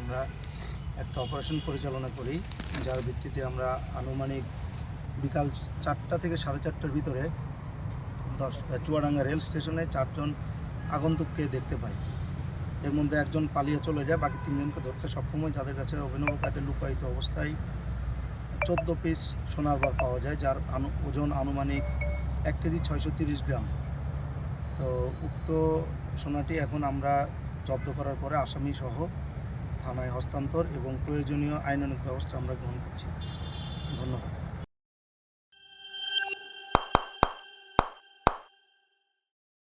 আমরা একটা অপারেশন পরিচালনা করি, যার ভিত্তিতে আমরা আনুমানিক বিকাল চারটা থেকে সাড়ে চারটার ভিতরে দশ চুয়াডাঙ্গা রেল স্টেশনে চারজন আগন্তুককে দেখতে পাই। এর মধ্যে একজন পালিয়ে চলে যায়, বাকি তিনজনকে ধরতে সক্ষম হয়, যাদের কাছে অভিনব কাজে লুকায়িত অবস্থায় চোদ্দ পিস সোনার বার পাওয়া যায়, যার ওজন আনুমানিক এক কেজি ছয়শো তিরিশ গ্রাম। তো উক্ত সোনাটি এখন আমরা জব্দ করার পরে আসামি সহ থানায় হস্তান্তর এবং প্রয়োজনীয় আইনানুগ ব্যবস্থা আমরা গ্রহণ করছি। ধন্যবাদ।